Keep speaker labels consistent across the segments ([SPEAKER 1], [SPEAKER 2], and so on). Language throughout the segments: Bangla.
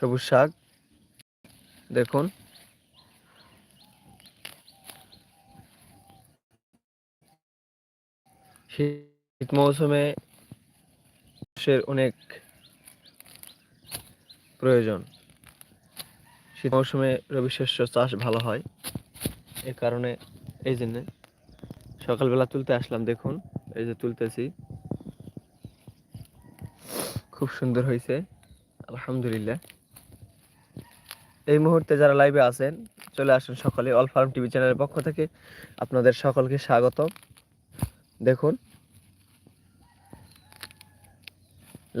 [SPEAKER 1] সবুজ শাক। দেখুন। শীত মৌসুমে অনেক প্রয়োজন। শীত মৌসুমে রবি শস্য চাষ ভালো হয়। এ কারণে, এই জন্যে। সকালবেলা তুলতে আসলাম, দেখুন। এই যে তুলতেছি। খুব সুন্দর হয়েছে আলহামদুলিল্লাহ। এই মুহূর্তে যারা লাইভে আছেন, চলে আসুন সকলে অল ফার্ম টিভি চ্যানেলের পক্ষ থেকে। আপনাদের সকলকে স্বাগত দেখুন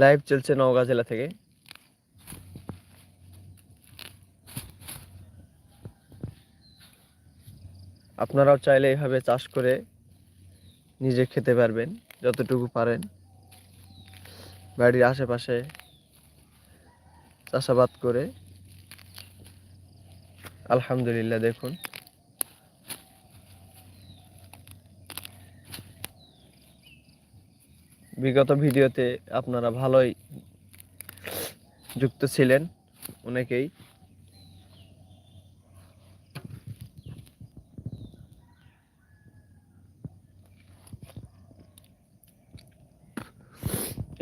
[SPEAKER 1] লাইভ চলছে নওগাঁ জেলা থেকে। আপনারাও চাইলে এইভাবে চাষ করে নিজে খেতে পারবেন, যতটুকু পারেন। বাড়ির আশেপাশে চাষাবাদ করে আলহামদুলিল্লাহ, দেখুন। বিগত ভিডিওতে আপনারা ভালোই যুক্ত ছিলেন অনেকেই।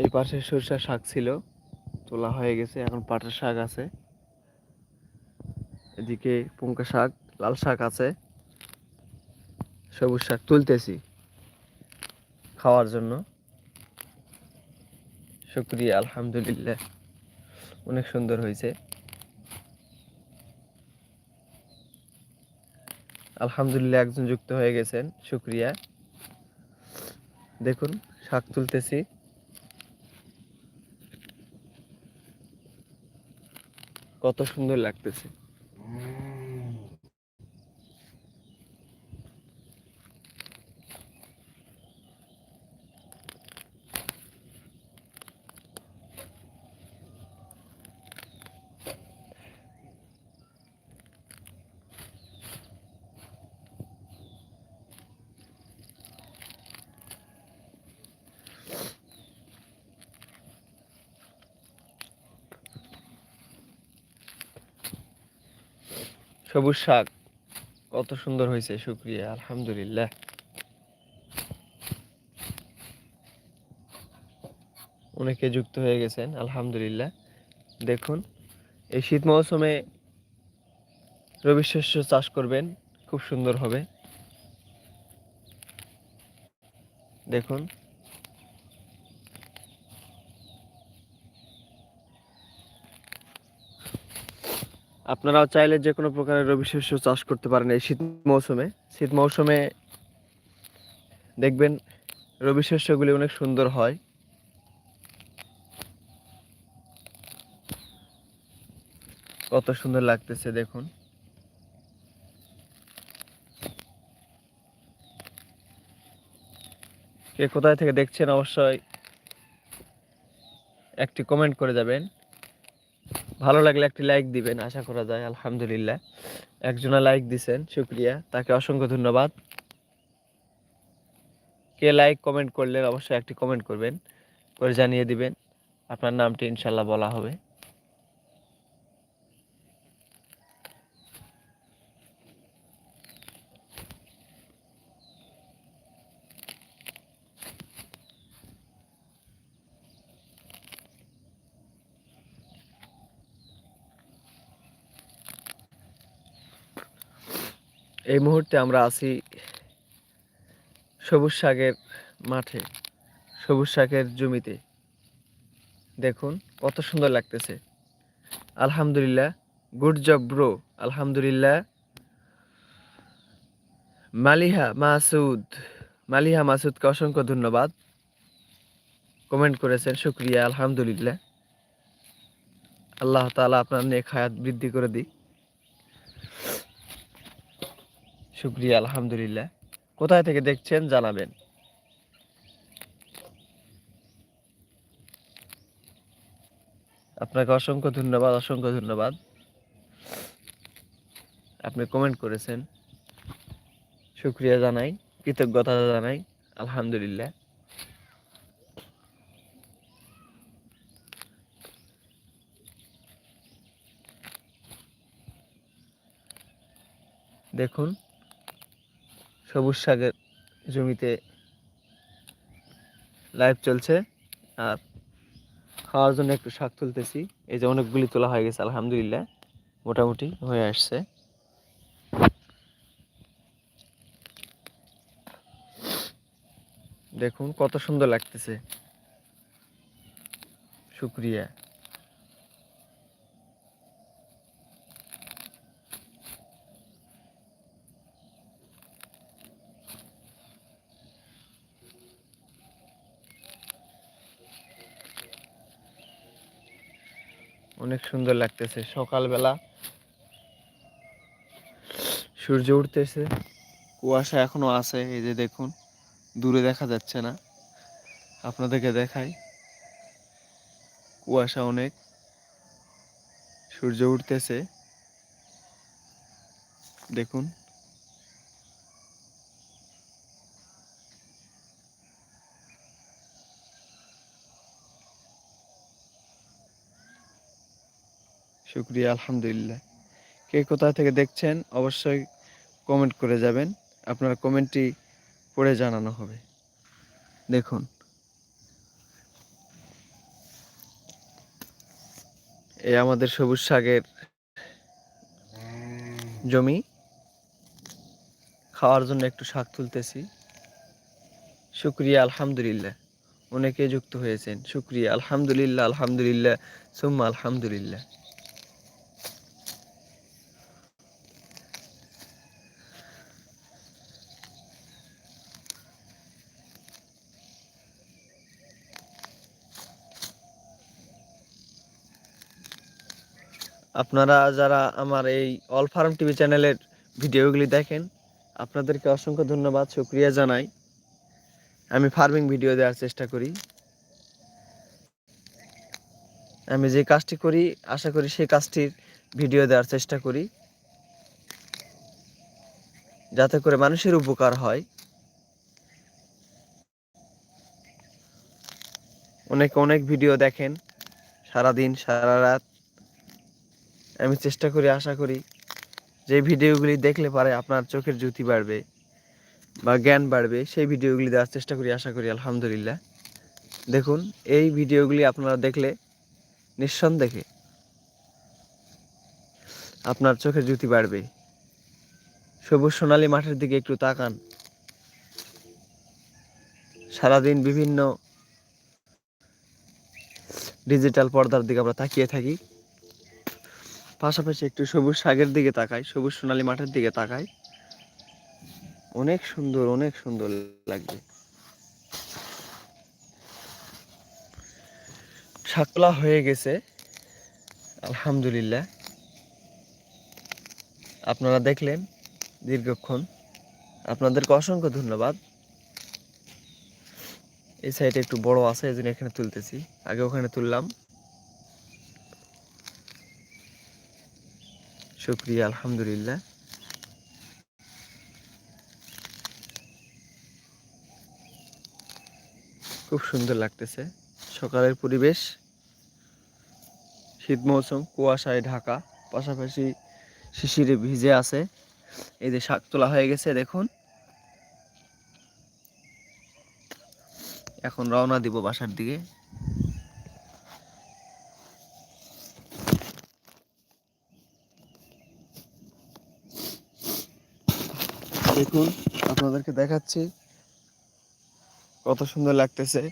[SPEAKER 1] এই পাশে সরিষা শাক ছিল, তোলা হয়ে গেছে, এখন পাটের শাক আছে। এদিকে পুঙ্কা শাক, লাল শাক আছে। সবুজ শাক তুলতেছি খাওয়ার জন্য। শুক্রিয়া, আলহামদুলিল্লাহ। অনেক সুন্দর হয়েছে। আলহামদুলিল্লাহ একজন যুক্ত হয়ে গেছেন, শুক্রিয়া। দেখুন, শাক তুলতেছি। কত সুন্দর লাগতেছে। 嗯。সবুজ শাক। কত সুন্দর হয়েছে, শুক্রিয়া, আলহামদুলিল্লাহ। অনেকে যুক্ত হয়ে গেছেন, আলহামদুলিল্লাহ। দেখুন, এই শীত মৌসুমে রবি শস্য চাষ করবেন, খুব সুন্দর হবে। দেখুন আপনারাও চাইলে যে কোনো প্রকারের রবি শস্য চাষ করতে পারেন এই শীত মৌসুমে। শীত মৌসুমে দেখবেন রবি শস্যগুলি অনেক সুন্দর হয়। কত সুন্দর লাগতেছে দেখুন। কে কোথায় থেকে দেখছেন অবশ্যই একটি কমেন্ট করে যাবেন। ভালো লাগলে একটি লাইক দিবেন, আশা করা যায়, আলহামদুলিল্লাহ। একজনা লাইক দিছেন, শুক্রিয়া। তাকে অসংখ্য ধন্যবাদ। কে লাইক কমেন্ট করলেন, অবশ্যই একটি কমেন্ট করবেন, করে জানিয়ে দিবেন। আপনার নামটি ইনশাল্লাহ বলা হবে। এই মুহূর্তে আমরা আছি সবুজ শাকের মাঠে, সবুজ শাকের জমিতে। দেখুন, কত সুন্দর লাগতেছে। আলহামদুলিল্লাহ গুড জব ব্রো আলহামদুলিল্লাহ। মালিহা মাসুদ, মালিহা মাসুদকে অসংখ্য ধন্যবাদ। কমেন্ট করেছেন, শুক্রিয়া, আলহামদুলিল্লাহ। আল্লাহ তাআলা আপনার নেক হায়াত বৃদ্ধি করে দিক। শুক্রিয়া, আলহামদুলিল্লাহ। কোথায় থেকে দেখছেন জানাবেন। আপনাকে অসংখ্য ধন্যবাদ অসংখ্য ধন্যবাদ। আপনি কমেন্ট করেছেন। শুক্রিয়া জানাই, কৃতজ্ঞতা জানাই, আলহামদুলিল্লাহ। দেখুন সবুজ শাকের জমিতে লাইভ চলছে। আর খাওয়ার জন্য একটু শাক তুলতেছি। এই যে অনেকগুলি তোলা হয়ে গেছে, আলহামদুলিল্লাহ। মোটামুটি হয়ে আসছে। দেখুন কত সুন্দর লাগতেছে। শুক্রিয়া। অনেক সুন্দর লাগতেছে। সকালবেলা সূর্য উঠতেছে। কুয়াশা এখনও আছে, এই যে দেখুন, দূরে দেখা যাচ্ছে না। আপনাদেরকে দেখাই, কুয়াশা অনেক, সূর্য উঠতেছে। দেখুন শুক্রিয়া, আলহামদুলিল্লাহ। কে কোথা থেকে দেখছেন, অবশ্যই কমেন্ট করে যাবেন। আপনার কমেন্টটি পড়ে জানানো হবে। দেখুন। এই আমাদের সবুজ শাকের জমি। খাওয়ার জন্য একটু শাক তুলতেছি। শুক্রিয়া, আলহামদুলিল্লাহ। অনেকে যুক্ত হয়েছেন। শুক্রিয়া, আলহামদুলিল্লাহ আলহামদুলিল্লাহ, সুম্মা, আলহামদুলিল্লাহ। আপনারা যারা আমার এই অল ফার্ম টিভি চ্যানেলের ভিডিওগুলি দেখেন, আপনাদেরকে অসংখ্য ধন্যবাদ, শুক্রিয়া জানাই। আমি ফার্মিং ভিডিও দেওয়ার চেষ্টা করি। আমি যে কাজটি করি, আশা করি সেই কাজটির ভিডিও দেওয়ার চেষ্টা করি। যাতে করে মানুষের উপকার হয়। অনেক অনেক ভিডিও দেখেন, সারাদিন, সারা রাত। আমি চেষ্টা করি, আশা করি যে ভিডিওগুলি দেখলে পারে আপনার চোখের জ্যোতি বাড়বে বা জ্ঞান বাড়বে, সেই ভিডিওগুলি দেওয়ার চেষ্টা করি, আশা করি, আলহামদুলিল্লাহ। দেখুন, এই ভিডিওগুলি আপনারা দেখলে নিঃসন্দেহে আপনার চোখের জ্যোতি বাড়বে। সবুজ সোনালী মাঠের দিকে একটু তাকান। সারাদিন বিভিন্ন ডিজিটাল পর্দার দিকে আমরা তাকিয়ে থাকি। পাশাপাশি একটু সবুজ শাকের দিকে তাকাই, সবুজ সোনালী মাঠের দিকে তাকাই। অনেক সুন্দর অনেক সুন্দর লাগবে শাকলা হয়ে গেছে। আলহামদুলিল্লাহ। আপনারা দেখলেন দীর্ঘক্ষণ। আপনাদেরকে অসংখ্য ধন্যবাদ। এই সাইডে একটু বড় আছে, এই জন্য এখানে তুলতেছি। আগে ওখানে তুললাম। শুক্রিয়া, আলহামদুলিল্লাহ। খুব সুন্দর লাগতেছে। সকালের পরিবেশ। শীত মৌসুম, কুয়াশায় ঢাকা। পাশাপাশি শিশিরে ভিজে আছে। এই যে শাক তোলা হয়ে গেছে, দেখুন। এখন রওনা দিব বাসার দিকে। দেখুন, আপনাদেরকে দেখাচ্ছি কত সুন্দর লাগতেছে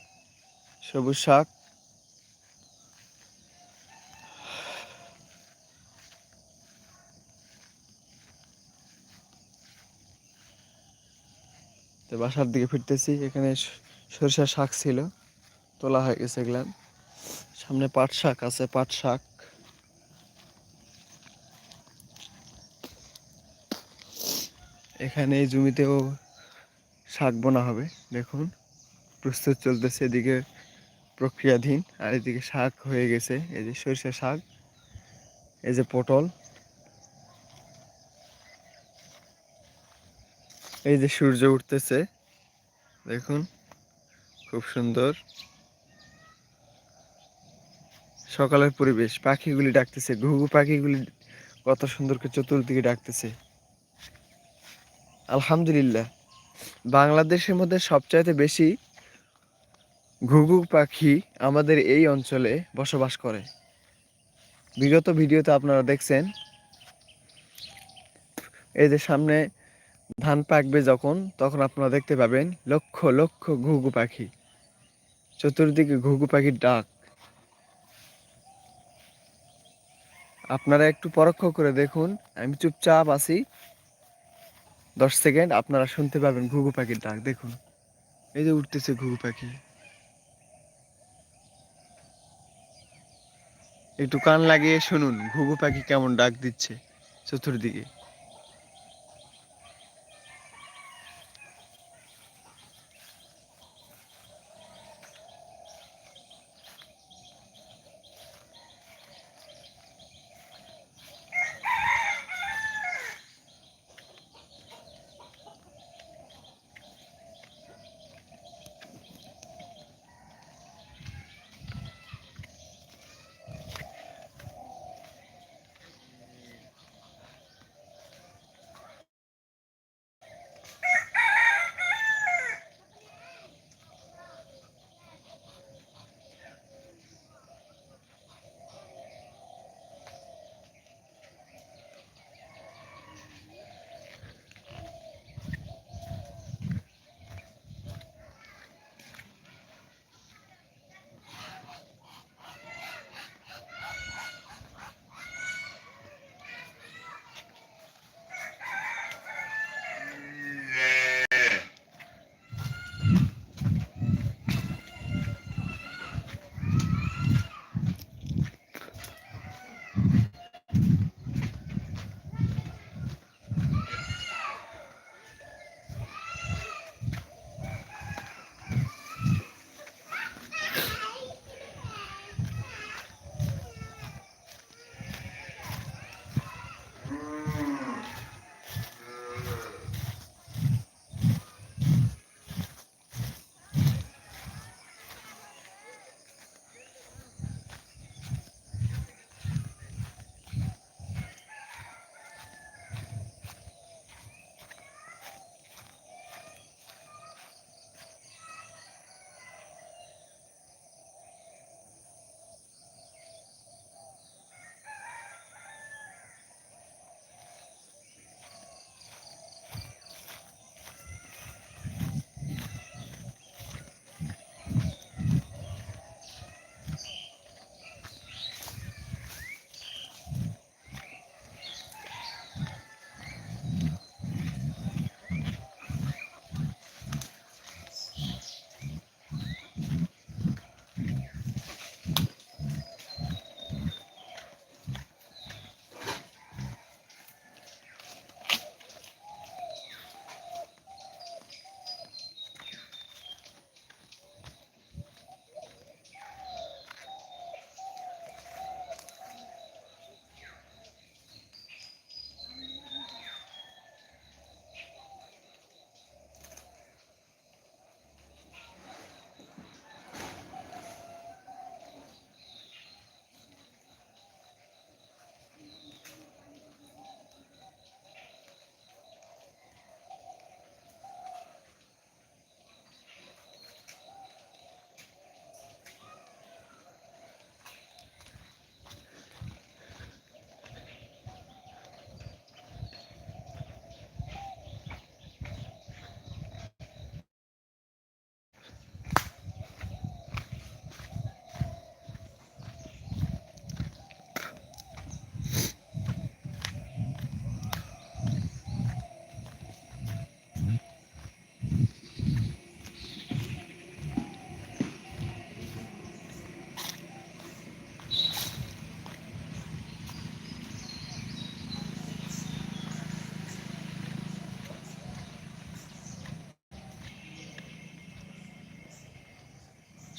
[SPEAKER 1] সবুজ শাক। তো বাসার দিকে ফিরতেছি, এখানে স- সরিষা শাক ছিল, তোলা হয়ে গেছে এগুলান। সামনে পাট শাক আছে, পাট শাক। এখানে এই জমিতেও শাক বোনা হবে, দেখুন। প্রস্তুত চলতেছে এদিকে প্রক্রিয়াধীন, আর এদিকে শাক হয়ে গেছে, এই যে সরিষা শাক, এই যে পটল। এই যে সূর্য উঠতেছে, দেখুন, খুব সুন্দর। সকালের পরিবেশ, পাখিগুলি ডাকতেছে, ঘুঘু পাখিগুলি কত সুন্দর করে চতুর্দিকে ডাকতেছে। আলহামদুলিল্লাহ। বাংলাদেশের মধ্যে সবচাইতে বেশি ঘুঘু পাখি আমাদের এই অঞ্চলে বসবাস করে। বিগত ভিডিওতে আপনারা দেখছেন, এই যে সামনে ধান পাকবে যখন, তখন আপনারা দেখতে পাবেন লক্ষ লক্ষ ঘুঘু পাখি, চতুর্দিকে ঘুঘু পাখির ডাক। আপনারা একটু পরোক্ষ করে দেখুন, আমি চুপচাপ আছি। দশ সেকেন্ড আপনারা শুনতে পাবেন ঘুঘু পাখির ডাক, দেখুন। এই যে উঠতেছে ঘুঘু পাখি। একটু কান লাগিয়ে শুনুন, ঘুঘু পাখি কেমন ডাক দিচ্ছে চতুর্দিকে।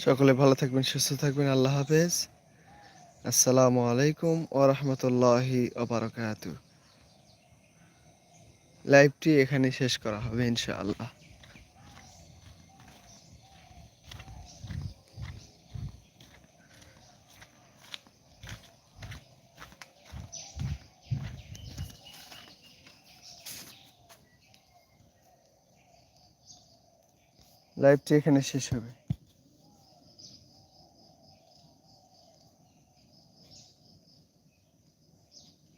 [SPEAKER 1] সকলে ভালো থাকবেন, সুস্থ থাকবেন। আল্লাহ হাফেজ। আসসালামু আলাইকুম ও রহমতুল্লাহি ওবরাকাতু লাইভটি এখানে শেষ করা হবে ইনশাআল্লাহ।
[SPEAKER 2] লাইভটি এখানে শেষ হবে।